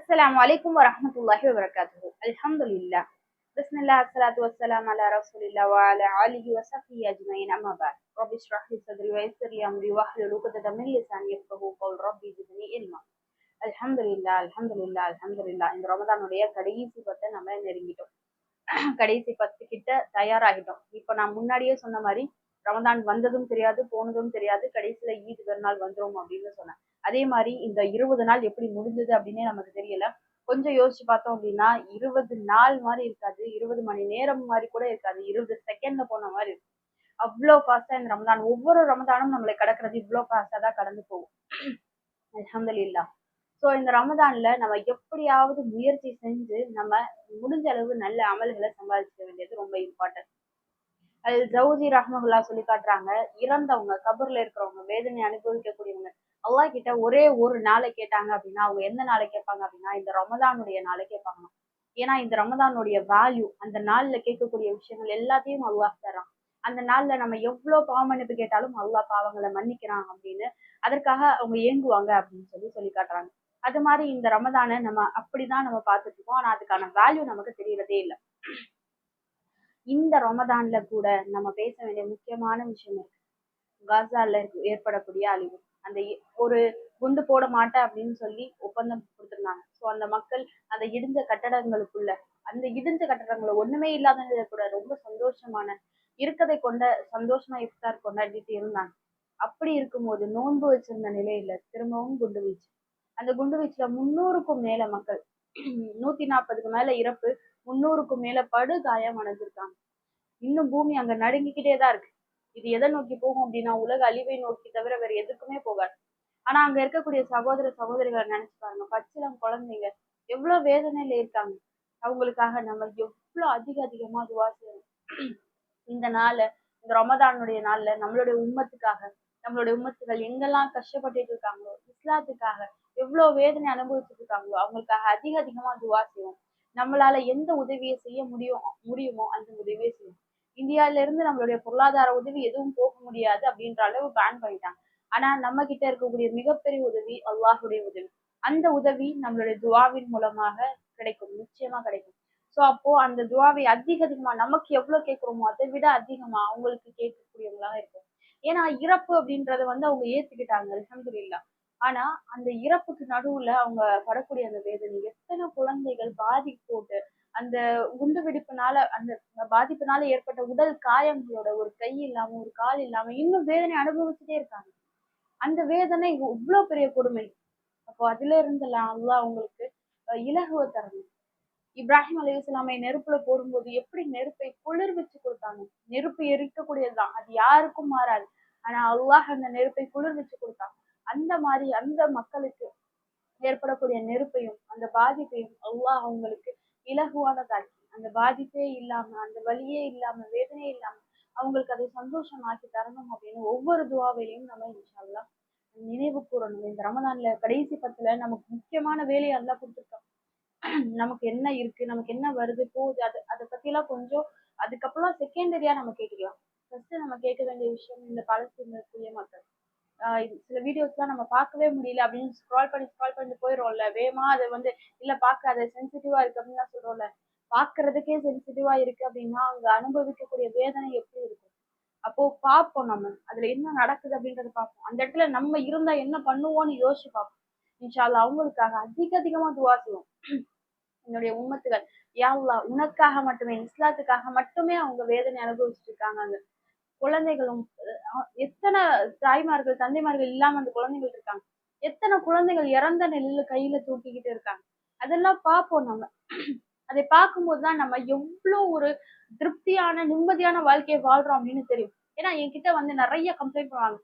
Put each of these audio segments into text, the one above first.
அஸ்லாம் வலைக்கம் வரமத்துல்லாஹி வபரகாத்து அலமதுல்லா பிஸ்மில்லா அஸ்லாத்து வசலாம் அலா ரசூலில்லா வால ஆலிஹி வசஃபி அஜ்மைன் அம்மாபாத் ரபி ஷ்ரஹி சத்ரி வைசரி அம்ரி வஹ்லுல் உக்தத மின் லிசான் யஃப்கஹு கவுல் ரப்பி ஜித்னி இல்மா அல்ஹம்துலில்லா அல்ஹம்துலில்லா அல்ஹம்துலில்லா இந்த ரமதானுடைய கடைசி பத்தை நம்ம நெருங்கிட்டோம். கடைசி பத்து கிட்ட தயாராகிட்டோம். இப்போ நான் முன்னாடியே சொன்ன மாதிரி ரமதான் வந்ததும் தெரியாது போனதும் தெரியாது கடைசியில் ஈத் பெருநாள் வந்துடும் அப்படின்னு சொன்னேன். அதே மாதிரி இந்த இருபது நாள் எப்படி முடிஞ்சது அப்படின்னே நமக்கு தெரியல. கொஞ்சம் யோசிச்சு பார்த்தோம் அப்படின்னா இருபது நாள் மாதிரி இருக்காது. இருபது மணி நேரம் மாதிரி கூட இருக்காது. இருபது செகண்ட்ல போன மாதிரி இருக்கும். அவ்வளோ ஃபாஸ்டா இந்த ரமதான் ஒவ்வொரு ரமதானும் நம்மளை கடக்கிறது இவ்வளோ ஃபாஸ்டா தான் கடந்து போகும். இல்லா ஸோ இந்த ரமதான்ல நம்ம எப்படியாவது முயற்சி செஞ்சு நம்ம முடிஞ்ச அளவு நல்ல அமல்களை சம்பாதிக்க வேண்டியது ரொம்ப இம்பார்ட்டன்ட் அது ஜவுஜி ரஹ்மகுல்லா சொல்லி காட்டுறாங்க இறந்தவங்க கபர்ல இருக்கிறவங்க வேதனை அனுபவிக்கக்கூடியவங்க அல்லா கிட்ட ஒரே ஒரு நாளை கேட்டாங்க அப்படின்னா அவங்க எந்த நாளை கேட்பாங்க அப்படின்னா இந்த ரமதானுடைய நாளை கேட்பாங்க ஏன்னா இந்த ரமதானுடைய வேல்யூ அந்த நாள்ல கேட்கக்கூடிய விஷயங்கள் எல்லாத்தையும் அல்லாஹ் தரான். அந்த நாள்ல நம்ம எவ்வளோ பாவமன்னிப்பு கேட்டாலும் அல்லாஹ் பாவங்களை மன்னிக்கிறான் அப்படின்னு அதற்காக அவங்க ஏங்குவாங்க அப்படின்னு சொல்லி சொல்லி காட்டுறாங்க. அது மாதிரி இந்த ரமதானை நம்ம அப்படிதான் நம்ம பார்த்துட்டு இருக்கோம். ஆனா அதுக்கான வேல்யூ நமக்கு தெரியறதே இல்லை. இந்த ரமதான்ல கூட நம்ம பேச வேண்டிய முக்கியமான விஷயம் இருக்கு. காசால இருக்கு- ஏற்படக்கூடிய அழிவு. அந்த இ- ஒரு குண்டு போட மாட்டேன் அப்படின்னு சொல்லி ஒப்பந்தம் கொடுத்துருந்தாங்க. ஸோ அந்த மக்கள் அந்த இடிஞ்ச கட்டடங்களுக்குள்ள அந்த இடிஞ்ச கட்டடங்களை ஒண்ணுமே இல்லாத கூட ரொம்ப சந்தோஷமான இருக்கதை கொண்ட சந்தோஷமா இஃப்தார் கொண்டாடிட்டு இருந்தாங்க. அப்படி இருக்கும்போது நோன்பு வச்சிருந்த நிலையில திரும்பவும் குண்டு வீச்சு. அந்த குண்டு வீச்சுல முன்னூறுக்கும் மேல மக்கள் நூத்தி நாற்பதுக்கு மேல இறப்பு முன்னூறுக்கும் மேல படு காயம் அடைஞ்சிருக்காங்க இன்னும் பூமி அங்க நடுங்கிக்கிட்டே தான் இருக்கு. இது எதை நோக்கி போகும் அப்படின்னா உலக அழிவை நோக்கி தவிர வேற எதுக்குமே போகாது. ஆனா அங்க இருக்கக்கூடிய சகோதர சகோதரிகளை நினைச்சு பாருங்க. பச்சிலம் குழந்தைங்க எவ்வளவு வேதனையில இருக்காங்க. அவங்களுக்காக நம்ம எவ்வளவு அதிக அதிகமா துவா செய்யணும். இந்த நாள்ல இந்த ரமதானுடைய நாள்ல நம்மளுடைய உம்மத்துக்காக நம்மளுடைய உம்மத்துகள் எங்கெல்லாம் கஷ்டப்பட்டுட்டு இருக்காங்களோ இஸ்லாத்துக்காக எவ்வளவு வேதனை அனுபவிச்சுட்டு இருக்காங்களோ அவங்களுக்காக அதிக அதிகமா துவா செய்வோம். நம்மளால எந்த உதவியை செய்ய முடியும் முடியுமோ அந்த உதவியை செய்யும் இந்தியால இருந்து நம்மளுடைய பொருளாதார உதவி எதுவும் போக முடியாது அப்படின்ற அளவு பேன் பண்ணிட்டாங்க. ஆனா நம்ம கிட்ட இருக்கக்கூடிய மிகப்பெரிய உதவி அல்லாஹுடைய உதவி. அந்த உதவி நம்மளுடைய துவாவின் மூலமாக கிடைக்கும். நிச்சயமா கிடைக்கும். சோ அப்போ அந்த துவாவை அதிக அதிகமா நமக்கு எவ்வளவு கேட்கிறோமோ அதை விட அதிகமா அவங்களுக்கு கேட்கக்கூடியவங்களாக இருக்கும் ஏன்னா இறப்பு அப்படின்றத வந்து அவங்க ஏத்துக்கிட்டாங்க அல்ஹம்துலில்லாஹ். ஆனா அந்த இறப்புக்கு நடுவுல அவங்க படக்கூடிய அந்த வேதனை எத்தனை குழந்தைகள் பாதிப்போட்டு அந்த குண்டு வெடிப்புனால அந்த பாதிப்புனால ஏற்பட்ட உடல் காயங்களோட ஒரு கை இல்லாம ஒரு கால் இல்லாம இன்னும் வேதனை அனுபவிச்சுட்டே இருக்காங்க. அந்த வேதனை இவ்வளவு பெரிய கொடுமை. அப்போ அதுல இருந்தெல்லாம் அல்லாஹ் அவங்களுக்கு இலகுவ தரணும். இப்ராஹிம் அலைஹிஸ்ஸலாமை நெருப்புல போடும்போது எப்படி நெருப்பை குளிர்விச்சு கொடுத்தாங்க? நெருப்பு எரிக்கக்கூடியதுதான். அது யாருக்கும் மாறாது. ஆனா அல்லாஹ் அந்த நெருப்பை குளிர்விச்சு கொடுத்தாங்க அந்த மாதிரி அந்த மக்களுக்கு ஏற்படக்கூடிய நெருப்பையும் அந்த பாதிப்பையும் அல்லாஹ் அவங்களுக்கு இலகுவானதாக்கி அந்த பாதிப்பே இல்லாம அந்த வலியே இல்லாம வேதனையே இல்லாம அவங்களுக்கு அதை சந்தோஷமாக்கி தரணும் அப்படின்னு ஒவ்வொரு துவாவிலையும் நம்ம இன்ஷால்லாம் நினைவு கூறணும். இந்த ரமதான்ல கடைசி பத்துல நமக்கு முக்கியமான வேலையை எல்லாம் கொடுத்துருக்கான். நமக்கு என்ன இருக்கு நமக்கு என்ன வருது போகுது அது அதை பத்திலாம் கொஞ்சம் அதுக்கப்புறம் செகண்டரியா நம்ம கேட்டுக்கலாம். ஃபர்ஸ்ட் நம்ம கேட்க வேண்டிய விஷயம் இந்த பாலஸ்தீன்ல புரிய மக்கள். சில வீடியோஸ்லாம் நம்ம பார்க்கவே முடியல அப்படின்னு ஸ்க்ரால் பண்ணி ஸ்க்ரால் பண்ணி போயிடும்ல வேகமா அதை வந்து இல்ல பார்க்க அது சென்சிட்டிவா இருக்கு அப்படின்னு சொல்றோம்ல. பாக்குறதுக்கே சென்சிட்டிவா இருக்கு அப்படின்னா அவங்க அனுபவிக்கக்கூடிய வேதனை எப்படி இருக்கும்? அப்போ பார்ப்போம் நம்ம. அதுல என்ன நடக்குது அப்படின்றத பார்ப்போம். அந்த இடத்துல நம்ம இருந்தா என்ன பண்ணுவோம்னு யோசிச்சு பார்ப்போம். இன்ஷா அவங்களுக்காக அதிக அதிகமா துவா செய்வோம். என்னுடைய உம்மத்துகள் யா உனக்காக மட்டுமே இஸ்லாத்துக்காக மட்டுமே அவங்க வேதனை அனுபவிச்சுட்டு இருக்காங்க அங்க. குழந்தைகளும் எத்தனை தாய்மார்கள் தந்தைமார்கள் இல்லாம அந்த குழந்தைகள் இருக்காங்க? எத்தனை குழந்தைகள் இறந்த நிலையில கையில தூக்கிக்கிட்டு இருக்காங்க? அதெல்லாம் பார்ப்போம் நம்ம. அதை பார்க்கும்போது தான் நம்ம எவ்வளோ ஒரு திருப்தியான நிம்மதியான வாழ்க்கையை வாழ்றோம் அப்படின்னு தெரியும். ஏன்னா என்கிட்ட வந்து நிறைய கம்ப்ளைண்ட் பண்ணுவாங்க.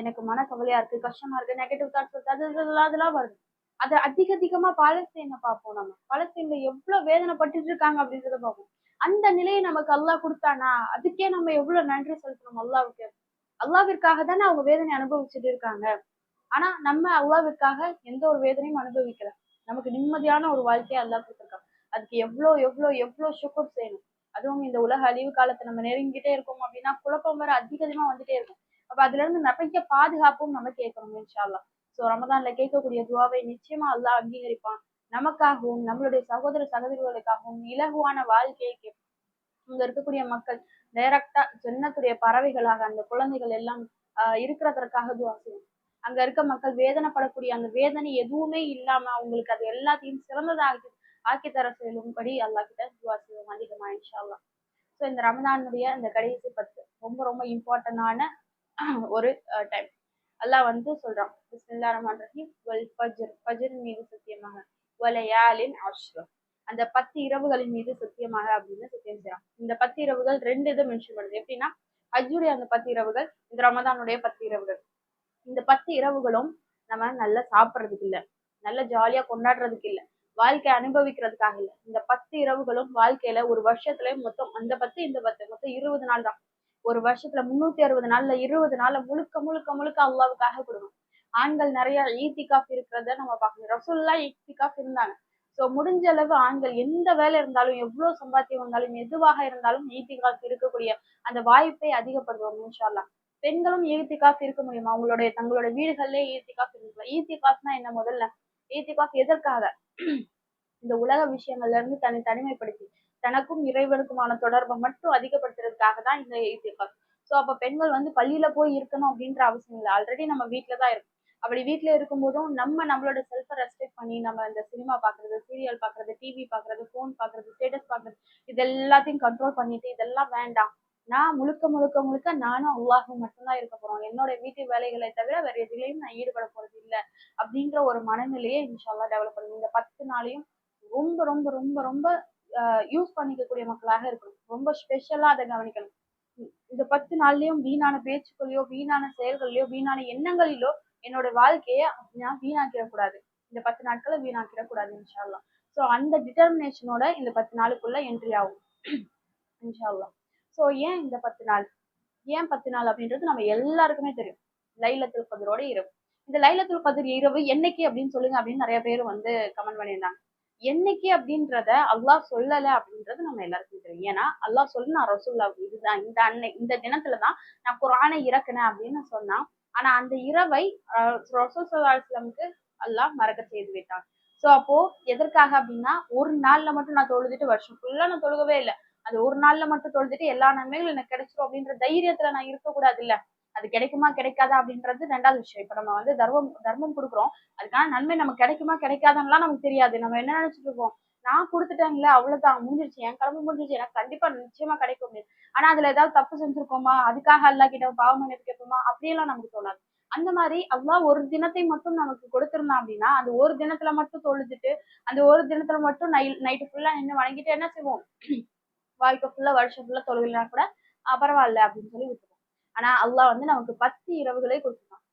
எனக்கு மன கவலையா இருக்கு கஷ்டமா இருக்கு நெகட்டிவ் தாட்ஸ் அது இதெல்லாம் அதெல்லாம் வருது. அதை அதிக அதிகமா பாலஸ்தீனை பார்ப்போம் நம்ம. பாலஸ்தீன்ல எவ்வளவு வேதனைப்பட்டுட்டு இருக்காங்க அப்படின்றத பார்ப்போம். அந்த நிலையை நமக்கு அல்லாஹ் கொடுத்தானா? அதுக்கே நம்ம எவ்வளவு நன்றி செலுத்தணும் அல்லாவுக்கு? அல்லாவிற்காக தானே அவங்க வேதனை அனுபவிச்சுட்டு இருக்காங்க. ஆனா நம்ம அல்லாவிற்காக எந்த ஒரு வேதனையும் அனுபவிக்கல. நமக்கு நிம்மதியான ஒரு வாழ்க்கையை அல்லாஹ் கொடுத்துருக்கான். அதுக்கு எவ்வளோ எவ்வளோ எவ்வளோ சுக்குர் செய்யணும்? அதுவும் இந்த உலக அழிவு காலத்தை நம்ம நெருங்கிட்டே இருக்கோம் அப்படின்னா குழப்பம் வேற அதிக அதிகமா வந்துட்டே இருக்கும். அப்ப அதுல இருந்து நிறைய பாதுகாப்பும் நம்ம கேட்கணும் இன்ஷால்லா அல்லாஹ். ஸோ ரமதான்ல கேட்கக்கூடிய துவாவை நிச்சயமா அல்லாஹ் அங்கீகரிப்பான். நமக்காகவும் நம்மளுடைய சகோதர சகோதரிகளுக்காகவும் இலகுவான வாழ்க்கையை இங்க இருக்கக்கூடிய மக்கள் டைரக்டா ஜன்னத்துடைய பறவைகளாக அந்த குழந்தைகள் எல்லாம் ஆஹ் இருக்கிறதற்காக துவா செய்யும் அங்க இருக்க மக்கள் வேதனைப்படக்கூடிய அந்த வேதனை எதுவுமே இல்லாம அவங்களுக்கு அது எல்லாத்தையும் சிறந்ததாக ஆக்கி தர செல்லும்படி அல்லா கிட்ட துவா செய்வோம் அதிகமா இன்ஷா ஸோ இந்த ரமதானுடைய இந்த கடைசி பத்து ரொம்ப ரொம்ப இம்பார்ட்டண்டான ஒரு டைம் அல்லாஹ் வந்து சொல்றான் பிஸ்மில்லா ரஹ்மான் ரஹீம் வல் ஃபஜ்ர். ஃபஜ்ர் மீது சத்தியமாக. வலையாலின் அஷ்ரம் அந்த பத்து இரவுகளின் மீது சத்தியமாக அப்படின்னு சத்தியம் செய்யறான் இந்த பத்து இரவுகள் ரெண்டு இதை மென்ஷன் பண்ணுது. எப்படின்னா அஜுடைய அந்த பத்து இரவுகள் இந்த ரமதானுடைய பத்து இரவுகள். இந்த பத்து இரவுகளும் நம்ம நல்லா சாப்பிட்றதுக்கு இல்ல. நல்ல ஜாலியா கொண்டாடுறதுக்கு இல்ல. வாழ்க்கை அனுபவிக்கிறதுக்காக இல்ல. இந்த பத்து இரவுகளும் வாழ்க்கையில ஒரு வருஷத்துல மொத்தம் அந்த பத்து இந்த பத்து மொத்தம் இருபது நாள் தான். ஒரு வருஷத்துல முன்னூத்தி அறுபது நாள்ல இருபது நாள்ல முழுக்க முழுக்க முழுக்க அல்லாவுக்காக கொடுக்கணும். ஆண்கள் நிறைய ஈத்திகாஃப் இருக்கிறத நம்ம பார்க்கணும். ரசூல்லா ஈத்திகாஃப் இருந்தாங்க. ஸோ முடிஞ்ச அளவு ஆண்கள் எந்த வேலை இருந்தாலும் எவ்வளோ சம்பாத்தியம் வந்தாலும் எதுவாக இருந்தாலும் ஈத்திகாஃப் இருக்கக்கூடிய அந்த வாய்ப்பை அதிகப்படுத்துவாங்க இன்ஷால்லா பெண்களும் ஈத்திகாஃப் இருக்க முடியுமா? அவங்களுடைய தங்களுடைய வீடுகள்லயே ஈத்திகாஃப் இருக்கலாம் ஈத்திகாஃப்னா என்ன முதல்ல? ஈத்திகாஃப் எதற்காக? இந்த உலக விஷயங்கள்ல இருந்து தன்னை தனிமைப்படுத்தி தனக்கும் இறைவனுக்குமான தொடர்பை மட்டும் அதிகப்படுத்துறதுக்காக தான் இந்த ஈத்திகாஃப் ஸோ அப்போ பெண்கள் வந்து பள்ளியில போய் இருக்கணும் அப்படின்ற அவசியம் இல்லை. ஆல்ரெடி நம்ம வீட்டில தான் இருக்கும். அப்படி வீட்டுல இருக்கும்போதும் நம்ம நம்மளோட செல்ஃபை ரெஸ்பெக்ட் பண்ணி நம்ம இந்த சினிமா பாக்குறது சீரியல் பாக்குறது டிவி பாக்குறது ஃபோன் பாக்குறது ஸ்டேட்டஸ் பாக்குறது இது எல்லாத்தையும் கண்ட்ரோல் பண்ணிட்டு இதெல்லாம் வேண்டாம். நான் முழுக்க முழுக்க முழுக்க நானும் அல்லாஹும் மட்டும்தான் இருக்க போறோம். என்னோட வீட்டு வேலைகளை தவிர வேற எதுலையும் நான் ஈடுபட போறது இல்லை. அப்படின்ற ஒரு மனநிலையை இன்ஷால்லா டெவலப் பண்ணுங்க இந்த பத்து நாளையும் ரொம்ப ரொம்ப ரொம்ப ரொம்ப யூஸ் பண்ணிக்கக்கூடிய மக்களாக இருக்கணும். ரொம்ப ஸ்பெஷலா அதை கவனிக்கணும். இந்த பத்து நாள்லயும் வீணான பேச்சுக்களையோ வீணான செயல்கள்லயோ வீணான எண்ணங்களிலோ என்னோட வாழ்க்கையை நான் வீணாக்கிடக்கூடாது. இந்த பத்து நாட்களை வீணாக்கிடக்கூடாது இன்ஷால்லா ஸோ அந்த டிட்டர்மினேஷனோட இந்த பத்து நாளுக்குள்ள என்ட்ரி ஆகும். இன்ஷால்லா ஸோ ஏன் இந்த பத்து நாள்? ஏன் பத்து நாள் அப்படின்றது நம்ம எல்லாருக்குமே தெரியும். லைலத்துல் கதிரோட இரவு. இந்த லைலத்துல் கதிர் இரவு என்னைக்கு அப்படின்னு சொல்லுங்க அப்படின்னு நிறைய பேர் வந்து கமெண்ட் பண்ணியிருந்தாங்க. என்னைக்கு அப்படின்றத அல்லாஹ் சொல்லலை அப்படின்றது நம்ம எல்லாருக்கும் தெரியும். ஏன்னா அல்லாஹ் நான் ரசூல்லா இதுதான் இந்த அன்னை இந்த தினத்துலதான் நான் குரானை இறக்குனேன் அப்படின்னு சொன்னா ஆனா அந்த இரவை ரசூல் சல்லாஹ்லமுக்கு அல்லாஹ் மறக்க செய்து விட்டான். சோ அப்போ எதற்காக அப்படின்னா ஒரு நாள்ல மட்டும் நான் தொழுதுட்டு வருஷம் ஃபுல்லா நான் தொழுகவே இல்லை. அது ஒரு நாள்ல மட்டும் தொழுதுட்டு எல்லா நன்மைகளும் எனக்கு கிடைச்சிரும் அப்படின்ற தைரியத்துல நான் இருக்கக்கூடாது இல்ல அது கிடைக்குமா கிடைக்காதா அப்படின்றது ரெண்டாவது விஷயம். இப்ப நம்ம வந்து தர்மம் தர்மம் கொடுக்குறோம். அதுக்கான நன்மை நமக்கு கிடைக்குமா கிடைக்காதான்லாம் நமக்கு தெரியாது. நம்ம என்ன நினைச்சிட்டு இருக்கோம்? நான் கொடுத்துட்டேன்ல அவ்வளவுதான். முடிஞ்சிருச்சு. என் கடமை முடிஞ்சிருச்சு. எனக்கு கண்டிப்பா நிச்சயமா கிடைக்கும் முடியாது ஆனா அதுல ஏதாவது தப்பு செஞ்சிருக்கோமா? அதுக்காக அல்லா கிட்ட பாவம் மன்னிப்பு கேட்போமா? அப்படியெல்லாம் நமக்கு தோணாது. அந்த மாதிரி அல்லா ஒரு தினத்தை மட்டும் நமக்கு கொடுத்திருந்தான் அப்படின்னா அந்த ஒரு தினத்துல மட்டும் தொழுதுட்டு அந்த ஒரு தினத்துல மட்டும் நை நைட்டு ஃபுல்லா நின்று வணங்கிட்டு என்ன செய்வோம்? வாழ்க்கை ஃபுல்லா வருஷம் ஃபுல்லா தொழுகலைனா கூட பரவாயில்ல அப்படின்னு சொல்லி விட்டுருவோம். ஆனா அல்லாஹ் வந்து நமக்கு பத்து இரவுகளே கொடுத்துருக்கான்.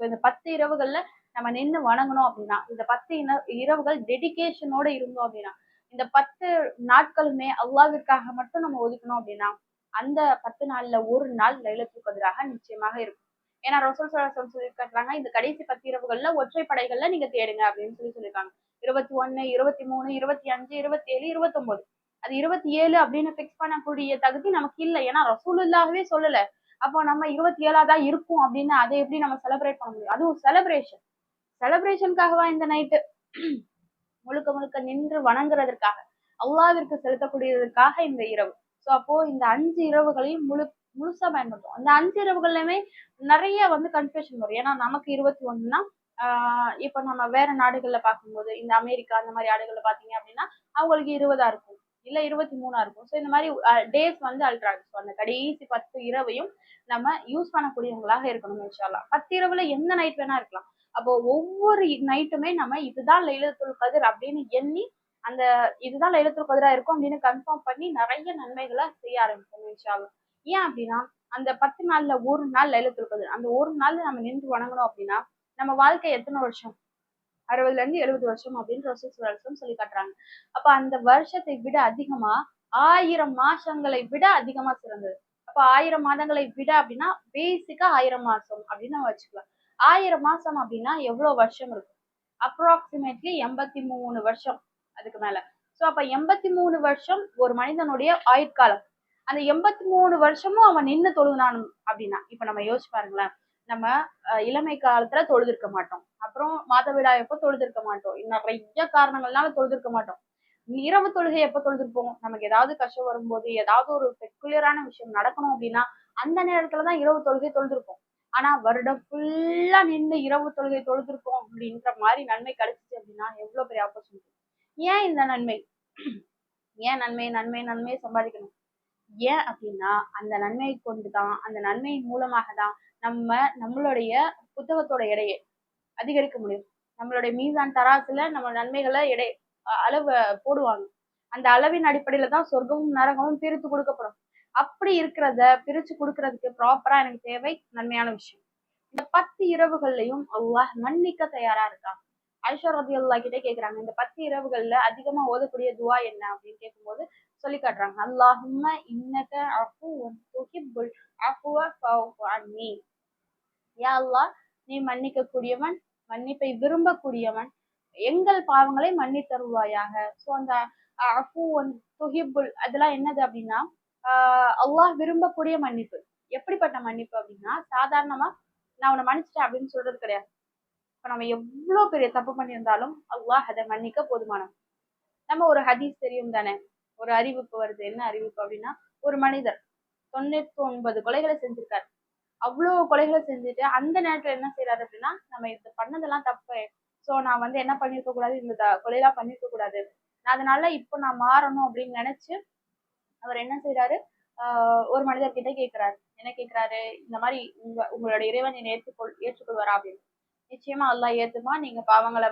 ஸோ இந்த பத்து இரவுகள்ல நம்ம நின்று வணங்கணும் அப்படின்னா இந்த பத்து இரவுகள் டெடிக்கேஷனோட இருந்தோம் அப்படின்னா இந்த பத்து நாட்களுமே அல்லாவிற்காக மட்டும் நம்ம ஒதுக்கணும் அப்படின்னா அந்த பத்து நாள்ல ஒரு நாள் லைலத்துக்கு எதிராக நிச்சயமாக இருக்கும். ஏன்னா ரசூல் சலாசம் சொல்லியிருக்காங்க இந்த கடைசி பத்து இரவுகள்ல ஒற்றை படைகள்ல நீங்க தேடுங்க அப்படின்னு சொல்லி சொல்லியிருக்காங்க. இருபத்தி ஒன்னு இருபத்தி மூணு இருபத்தி அஞ்சு இருபத்தி ஏழு இருபத்தி ஒன்பது அது இருபத்தி ஏழு அப்படின்னு பிக்ஸ் பண்ணக்கூடிய தகுதி நமக்கு இல்லை. ஏன்னா ரசூல் இல்லாகவே சொல்லல. அப்போ நம்ம இருபத்தி ஏழா தான் இருக்கும் அப்படின்னு அதை எப்படி நம்ம செலிப்ரேட் பண்ண முடியும்? அதுவும் செலிப்ரேஷன் செலிப்ரேஷனுக்காகவா இந்த நைட்டு முழுக்க முழுக்க நின்று வணங்குறதற்காக அல்லாவிற்கு செலுத்தக்கூடியதற்காக இந்த இரவு. ஸோ அப்போ இந்த அஞ்சு இரவுகளையும் முழு முழுசா பயன்படுத்தும் அந்த அஞ்சு இரவுகள்லயுமே நிறைய வந்து கன்ஃபியூஷன் வரும். ஏன்னா நமக்கு இருபத்தி ஒண்ணுனா இப்போ நம்ம வேற நாடுகள்ல பார்க்கும்போது இந்த அமெரிக்கா அந்த மாதிரி நாடுகள்ல பாத்தீங்க அப்படின்னா அவங்களுக்கு இருபதா இருக்கும். இல்ல இருபத்தி மூணா இருக்கும். ஸோ இந்த மாதிரி டேஸ் வந்து அல்ட்ரா ஸோ அந்த கடைசி பத்து இரவையும் நம்ம யூஸ் பண்ணக்கூடியவங்களாக இருக்கணும் இன்ஷால்லா பத்து இரவுல எந்த நைட் வேணா இருக்கலாம். அப்போ ஒவ்வொரு நைட்டுமே நம்ம இதுதான் லைலத்துல் கதிர் அப்படின்னு எண்ணி அந்த இதுதான் லைலத்துல் கதிரா இருக்கும் அப்படின்னு கன்ஃபார்ம் பண்ணி நிறைய நன்மைகளை செய்ய ஆரம்பிக்கணும் இன்ஷால்லா ஏன் அப்படின்னா அந்த பத்து நாள்ல ஒரு நாள் லைலத்துல் கதிர். அந்த ஒரு நாள் நம்ம நின்று வணங்கணும் அப்படின்னா நம்ம வாழ்க்கை எத்தனை வருஷம்? அறுபதுல இருந்து எழுபது வருஷம் அப்படின்னு ரசூல் வருஷம் சொல்லி காட்டுறாங்க. அப்ப அந்த வருஷத்தை விட அதிகமா ஆயிரம் மாசங்களை விட அதிகமா சிறந்தது. அப்ப ஆயிரம் மாதங்களை விட அப்படின்னா பேசிக்கா ஆயிரம் மாசம் அப்படின்னு நம்ம வச்சுக்கலாம். ஆயிரம் மாசம் அப்படின்னா எவ்வளவு வருஷம் இருக்கும்? அப்ராக்சிமேட்லி எண்பத்தி மூணு வருஷம் அதுக்கு மேல. சோ அப்ப எண்பத்தி மூணு வருஷம் ஒரு மனிதனுடைய ஆயுட்காலம். அந்த எண்பத்தி மூணு வருஷமும் அவன் நின்று தொழுகினான் அப்படின்னா இப்ப நம்ம யோசிச்சு பாருங்களேன். நம்ம இளமை காலத்துல தொழுதிருக்க மாட்டோம். அப்புறம் மாதவிடா எப்போ தொழுதிருக்க மாட்டோம்? நிறைய காரணங்கள்னால தொழுதிருக்க மாட்டோம். இரவு தொழுகை எப்போ தொழுதிருப்போம்? நமக்கு ஏதாவது கஷ்டம் வரும்போது ஏதாவது ஒரு பெக்குலரான விஷயம் நடக்கணும் அப்படின்னா அந்த நேரத்துலதான் இரவு தொழுகை தொழுதிருப்போம். ஆனா வருடம் ஃபுல்லா நின்று இரவு தொழுகை தொழுதுருக்கோம் அப்படின்ற மாதிரி நன்மை கிடைச்சிச்சு அப்படின்னா எவ்வளவு பெரிய ஆப்பர்ச்சுனிட்டி ஏன் இந்த நன்மை? ஏன் நன்மை நன்மை நன்மையை சம்பாதிக்கணும்? ஏன் அப்படின்னா அந்த நன்மையை கொண்டுதான் அந்த நன்மையின் மூலமாக தான் நம்ம நம்மளுடைய புத்தகத்தோட எடையை அதிகரிக்க முடியும். நம்மளுடைய மீசான் தராசுல நம்ம நன்மைகளை எடை அளவு போடுவாங்க. அந்த அளவின் அடிப்படையில தான் சொர்க்கமும் நரகமும் பிரித்து கொடுக்கப்படும். அப்படி இருக்கிறத பிரிச்சு கொடுக்கறதுக்கு ப்ராப்பரா எனக்கு தேவை நன்மையான விஷயம். இந்த பத்து இரவுகள்லயும் அல்லாஹ் மன்னிக்க தயாரா இருக்கான். ஐஷா ரபி அல்லா கிட்டே கேக்குறாங்க இந்த பத்து இரவுகள்ல அதிகமா ஓதக்கூடிய துவா என்ன அப்படின்னு கேட்கும்போது சொல்லி காட்டுறாங்க. அல்லாஹும்ம இன்னக அஃபு அஃபுவ யா அல்லாஹ் நீ மன்னிக்க கூடியவன் மன்னிப்பை விரும்பக்கூடியவன் எங்கள் பாவங்களை மன்னி தருவாயாக ஸோ அந்த அஃபு ஒன் துஹிபுல் அதெல்லாம் என்னது அப்படின்னா அல்லாஹ் விரும்பக்கூடிய மன்னிப்பு. எப்படிப்பட்ட மன்னிப்பு அப்படின்னா சாதாரணமா நான் உன்னை மன்னிச்சிட்டேன் அப்படின்னு சொல்றது கிடையாது. இப்போ நம்ம எவ்வளோ பெரிய தப்பு பண்ணியிருந்தாலும் அல்லாஹ் அதை மன்னிக்க போதுமானது நம்ம ஒரு ஹதீஸ் தெரியும் தானே? ஒரு அறிவிப்பு வருது. என்ன அறிவிப்பு அப்படின்னா ஒரு மனிதர் தொண்ணூத்தி ஒன்பது கொலைகளை செஞ்சிருக்காரு. அவ்வளோ கொலைகளை செஞ்சுட்டு அந்த நேரத்துல என்ன செய்யறாரு அப்படின்னா நம்ம இது பண்ணதெல்லாம் தப்பு. ஸோ நான் வந்து என்ன பண்ணிருக்க கூடாது இந்த கொலையெல்லாம் பண்ணிருக்க கூடாது அதனால இப்போ நான் மாறணும் அப்படின்னு நினைச்சு அவர் என்ன செய்யறாரு ஒரு மனிதர் கிட்ட கேட்கிறாரு என்ன கேட்கிறாரு இந்த மாதிரி உங்க உங்களோட இறைவன் என்னை ஏற்றுக்கொள் ஏற்றுக்கொள்வாரா அப்படின்னு. நிச்சயமா அல்லா ஏத்துமா நீங்க பாவங்களை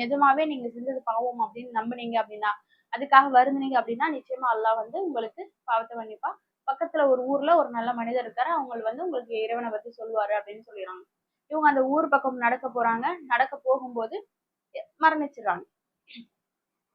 நிஜமாவே நீங்க செஞ்சது பாவம் அப்படின்னு நம்புனீங்க அப்படின்னா அதுக்காக வருந்துனீங்க அப்படின்னா நிச்சயமா அல்லாஹ் வந்து உங்களுக்கு பாவத்தை மன்னிப்பா. பக்கத்துல ஒரு ஊர்ல ஒரு நல்ல மனிதர் இருக்காரு அவங்க வந்து உங்களுக்கு இறைவனை பத்தி சொல்லுவாரு அப்படின்னு சொல்லிடுறாங்க. இவங்க அந்த ஊர் பக்கம் நடக்க போறாங்க. நடக்க போகும்போது மரணிச்சிடுறாங்க.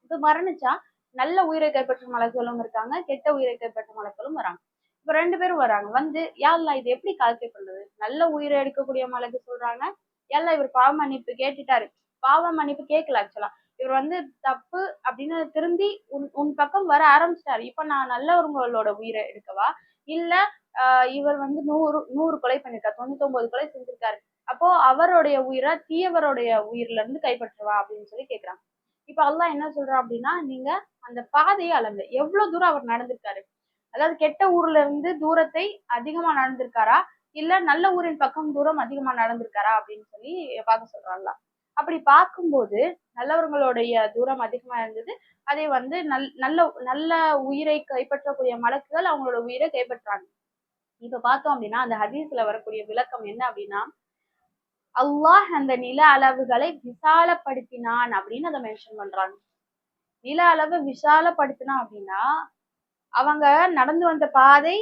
இப்ப மரணிச்சா நல்ல உயிரை கைப்பற்றும் மலைகளும் இருக்காங்க கெட்ட உயிரை கைப்பற்ற மலைகளும் வராங்க. இப்ப ரெண்டு பேரும் வராங்க. வந்து யாழ்லா இது எப்படி கால்குலேட் பண்றது? நல்ல உயிரை எடுக்கக்கூடிய மலக்கு சொல்றாங்க. எல்லாம் இவர் பாவ மன்னிப்பு கேட்டுட்டாரு? பாவ மன்னிப்பு கேட்கல ஆக்சுவலா இவர் வந்து தப்பு அப்படின்னு திருந்தி உன் உன் பக்கம் வர ஆரம்பிச்சிட்டாரு. இப்ப நான் நல்லவங்களோட உயிரை எடுக்கவா? இல்ல ஆஹ் இவர் வந்து நூறு நூறு கொலை பண்ணிருக்காரு. தொண்ணூத்தி ஒன்பது கொலை செஞ்சிருக்காரு. அப்போ அவருடைய உயிரை தீயவருடைய உயிர்ல இருந்து கைப்பற்றுவா அப்படின்னு சொல்லி கேக்குறாங்க. இப்ப அல்லாஹ் என்ன சொல்றான் அப்படின்னா நீங்க அந்த பாதையை அளந்து எவ்வளவு தூரம் அவர் நடந்திருக்காரு? அதாவது கெட்ட ஊர்ல இருந்து தூரத்தை அதிகமா நடந்திருக்காரா? இல்ல நல்ல ஊரின் பக்கம் தூரம் அதிகமா நடந்திருக்காரா அப்படின்னு சொல்லி பார்க்க சொல்றாங்களா அப்படி பார்க்கும்போது நல்லவர்களுடைய தூரம் அதிகமா இருந்தது. அதே வந்து நல் நல்ல நல்ல உயிரை கைப்பற்றக்கூடிய மலக்குகள் அவங்களோட உயிரை கைப்பற்றாங்க. இப்ப பார்த்தோம் அப்படின்னா அந்த ஹதீஸ்ல வரக்கூடிய விளக்கம் என்ன அப்படின்னா அல்லாஹ் அந்த நில அளவுகளை விசாலப்படுத்தினான் அப்படின்னு அதை மென்ஷன் பண்றாங்க. நில அளவு விசாலப்படுத்தினான் அப்படின்னா அவங்க நடந்து வந்த பாதை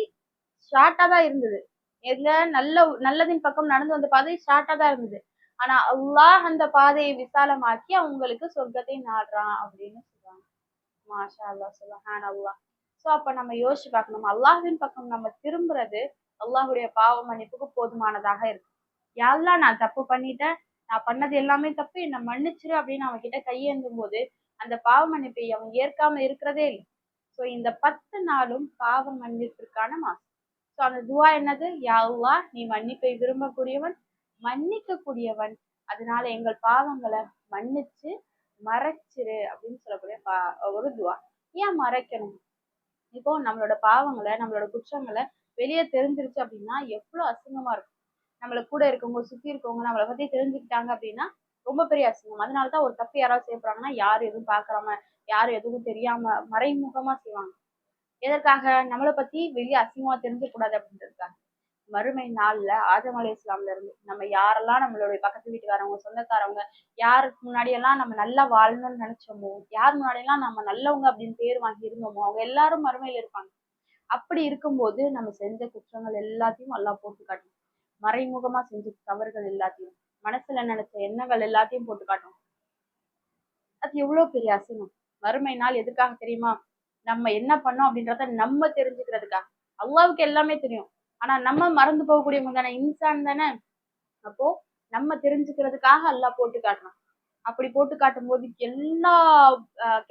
ஷார்ட்டா தான் இருந்தது. எதுல? நல்ல நல்லதின் பக்கம் நடந்து வந்த பாதை ஷார்ட்டா தான் இருந்தது. ஆனா அல்லாஹ் அந்த பாதையை விசாலமாக்கி அவங்களுக்கு சொர்க்கத்தை நாடுறான் அப்படின்னு சொல்றாங்க. மாஷா அல்லா சுபஹான் அல்லாஹ் ஸோ அப்ப நம்ம யோசிச்சு பார்க்கணும். அல்லாஹின் பக்கம் நம்ம திரும்புறது அல்லாஹுடைய பாவ மன்னிப்புக்கு போதுமானதாக இருக்கு. யாருலாம் நான் தப்பு பண்ணிட்டேன்? நான் பண்ணது எல்லாமே தப்பு. என்னை மன்னிச்சிரு அப்படின்னு அவன் கிட்ட கையேந்தும் போது அந்த பாவ மன்னிப்பை அவன் ஏற்காம இருக்கிறதே இல்லை. ஸோ இந்த பத்து நாளும் பாவ மன்னிப்பிற்கான மாசம். ஸோ அந்த துவா என்னது? யாவா நீ மன்னிப்பை விரும்பக்கூடியவன் மன்னிக்க கூடியவன் அதனால எங்கள் பாவங்களை மன்னிச்சு மறைச்சிரு அப்படின்னு சொல்லக்கூடிய பா ஒரு துவா. ஏன் மறைக்கணும்? இப்போ நம்மளோட பாவங்களை நம்மளோட குற்றங்களை வெளியே தெரிஞ்சிருச்சு அப்படின்னா எவ்வளோ அசிங்கமா இருக்கும். நம்மள கூட இருக்கவங்க சுத்தி இருக்கவங்க நம்மளை பத்தி தெரிஞ்சுக்கிட்டாங்க அப்படின்னா ரொம்ப பெரிய அசிங்கம். அதனாலதான் ஒரு தப்பு யாராவது செய்யப்படுறாங்கன்னா யாரு எதுவும் பாக்குறாம யாரு எதுவும் தெரியாம மறைமுகமா செய்வாங்க. எதற்காக? நம்மளை பத்தி வெளியே அசிங்கமா தெரிஞ்சக்கூடாது அப்படின்றதுக்காக. மறுமை நாள்ல ஆதம் அலி இஸ்லாம்ல இருந்து நம்ம யாரெல்லாம் நம்மளுடைய பக்கத்து வீட்டுக்காரவங்க சொந்தக்காரவங்க யாருக்கு முன்னாடி எல்லாம் நம்ம நல்லா வாழணும்னு நினைச்சோமோ யார் முன்னாடி எல்லாம் நம்ம நல்லவங்க அப்படின்னு பேர் வாங்கி இருந்தோமோ அவங்க எல்லாரும் மறுமையில இருப்பாங்க. அப்படி இருக்கும்போது நம்ம செஞ்ச குற்றங்கள் எல்லாத்தையும் எல்லாம் போட்டு காட்டும் மறைமுகமா செஞ்ச தவறுகள் எல்லாத்தையும் மனசுல நினைச்ச எண்ணங்கள் எல்லாத்தையும் போட்டு காட்டும். அது எவ்வளவு பெரிய அசிங்கம். மறுமை நாள் எதுக்காக தெரியுமா? நம்ம என்ன பண்ணோம் அப்படின்றத நம்ம தெரிஞ்சுக்கிறதுக்காக. அல்லாவுக்கு எல்லாமே தெரியும். ஆனா நம்ம மறந்து போகக்கூடியவங்க தானே இன்சான் தானே? அப்போ நம்ம தெரிஞ்சுக்கிறதுக்காக அல்லா போட்டு காட்டுறான். அப்படி போட்டு காட்டும் போது எல்லா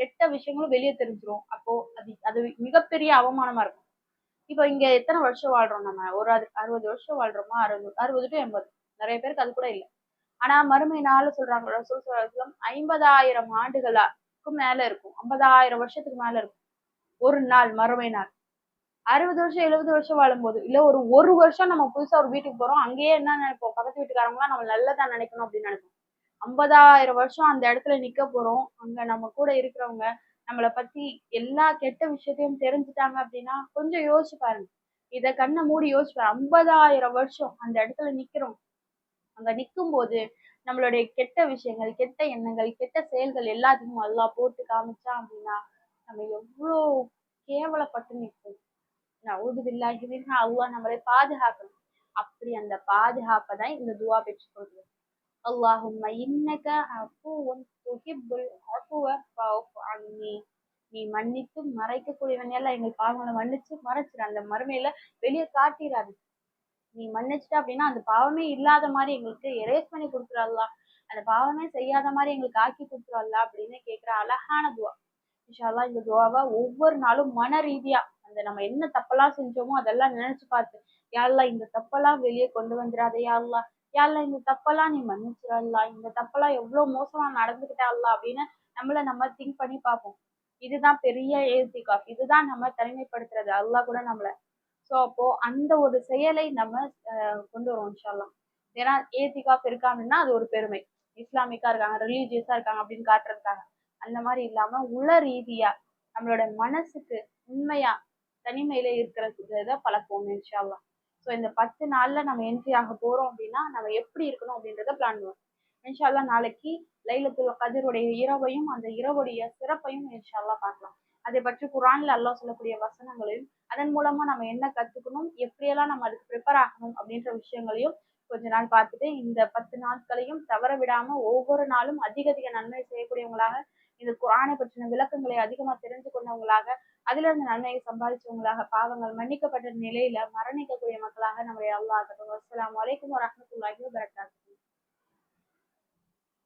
கெட்ட விஷயங்களும் வெளியே தெரிஞ்சிரும். அப்போ அது அது மிகப்பெரிய அவமானமா இருக்கும். இப்போ இங்க எத்தனை வருஷம் வாழ்றோம் நம்ம? ஒரு அறுபது வருஷம் வாழ்றோமா? அறுபது அறுபது டு எண்பது. நிறைய பேருக்கு அது கூட இல்லை. ஆனா மறுமை நாள் சொல்றாங்க ரசூல் ஐம்பதாயிரம் ஆண்டுகளாக்கும் மேல இருக்கும். ஐம்பதாயிரம் வருஷத்துக்கு மேல இருக்கும். ஒரு நாள் மறுமை நாள். அறுபது வருஷம் எழுபது வருஷம் வாழும்போது இல்ல ஒரு ஒரு வருஷம் நம்ம புதுசா ஒரு வீட்டுக்கு போறோம் அங்கேயே என்ன நினைப்போம்? பக்கத்து வீட்டுக்காரங்களாம் நம்ம நல்லதா நினைக்கணும் அப்படின்னு நினைப்போம். ஐம்பதாயிரம் வருஷம் அந்த இடத்துல நிக்க போறோம். அங்க நம்ம கூட இருக்கிறவங்க நம்மளை பத்தி எல்லா கெட்ட விஷயத்தையும் தெரிஞ்சுட்டாங்க அப்படின்னா கொஞ்சம் யோசிச்சு பாருங்க. இத கண்ணை மூடி யோசிச்சு பாருங்க. ஐம்பதாயிரம் வருஷம் அந்த இடத்துல நிக்கிறோம். அங்க நிக்கும் போது நம்மளுடைய கெட்ட விஷயங்கள் கெட்ட எண்ணங்கள் கெட்ட செயல்கள் எல்லாத்தையும் நல்லா போட்டு காமிச்சா அப்படின்னா நம்ம எவ்வளோ கேவலப்பட்டு நிற்போம் நான் பில்லாஹி அவ்வளோ நம்மளை பாதுகாக்கணும். அப்படி அந்த பாதுகாப்பை தான் இந்த துவா பெற்று அல்லாஹும்ம இன்னக அஃபுவன் துஹிப்புல் அஃபுவ ஃபஅஃபு அன்னி நீ மன்னித்து மறைக்கக்கூடியவன். எல்லாம் எங்கள் பாவங்களை மன்னிச்சு மறைச்சிரு. அந்த மறுமையில வெளியே காட்டிடாது நீ மன்னிச்சிட்ட அப்படின்னா அந்த பாவமே இல்லாத மாதிரி எங்களுக்கு எரேஸ் பண்ணி கொடுத்துடலாம் அந்த பாவமே செய்யாத மாதிரி எங்களுக்கு ஆக்கி கொடுத்துடலாம் அப்படின்னு கேட்குற அழகான துவா. இன்ஷால்லா இந்த துவாவை ஒவ்வொரு நாளும் மன ரீதியா அந்த நம்ம என்ன தப்பெல்லாம் செஞ்சோமோ அதெல்லாம் நினைச்சு பார்த்து யாரெல்லாம் இந்த தப்பெல்லாம் வெளியே கொண்டு வந்துடாதே யாரெல்லாம் யாரெல்லாம் இந்த தப்பெல்லாம் நீ மன்னிச்சிடலாம் இந்த தப்பெல்லாம் எவ்வளவு மோசமா நடந்துகிட்டால அப்படின்னு நம்மள நம்ம திங்க் பண்ணி பார்ப்போம். இதுதான் பெரிய ஏசிகாஃப் இதுதான் நம்ம தனிமைப்படுத்துறது. அல்லா கூட நம்மள. ஸோ அப்போ அந்த ஒரு செயலை நம்ம கொண்டு வரோம் இன்ஷால்லாம் ஏன்னா ஏத்திகாஃப் இருக்கா அப்படின்னா அது ஒரு பெருமை. இஸ்லாமிக்கா இருக்காங்க ரிலீஜியஸா இருக்காங்க அப்படின்னு காட்டுறதுக்காக. அந்த மாதிரி இல்லாம உள ரீதியா நம்மளோட மனசுக்கு உண்மையா தனிமையில இருக்கிறதுக்கு இதை பழக்குவோம் இன்ஷால்லாம் ஸோ இந்த பத்து நாளில் நம்ம என்ட்ரி ஆக போகிறோம் அப்படின்னா நம்ம எப்படி இருக்கணும் அப்படின்றத பிளான் பண்ணுவோம். இன்ஷால்லா நாளைக்கு லைலத்துல் கதிருடைய இரவையும் அந்த இரவுடைய சிறப்பையும் இன்ஷால்லா பார்க்கலாம். அதை பற்றி குரான்ல அல்லாஹ் சொல்லக்கூடிய வசனங்களையும் அதன் மூலமா நம்ம என்ன கத்துக்கணும் எப்படியெல்லாம் நம்ம அதுக்கு ப்ரிப்பேர் ஆகணும் அப்படின்ற விஷயங்களையும் கொஞ்ச நாள் பார்த்துட்டு இந்த பத்து நாட்களையும் தவற விடாம ஒவ்வொரு நாளும் அதிக அதிக நன்மை செய்யக்கூடியவங்களாக இந்த குரானை பற்றின விளக்கங்களை அதிகமா தெரிஞ்சு கொண்டவங்களாக அதுல இருந்து நன்மையை சம்பாதிச்சவங்களாக பாவங்கள் மன்னிக்கப்பட்ட நிலையில மரணிக்கக்கூடிய மக்களாக நம்முடைய அல்லாஹ் ஆகட்டும் அஸ்லாம் வலைக்கும் வரமத்துல்லாஹி வரகாத்து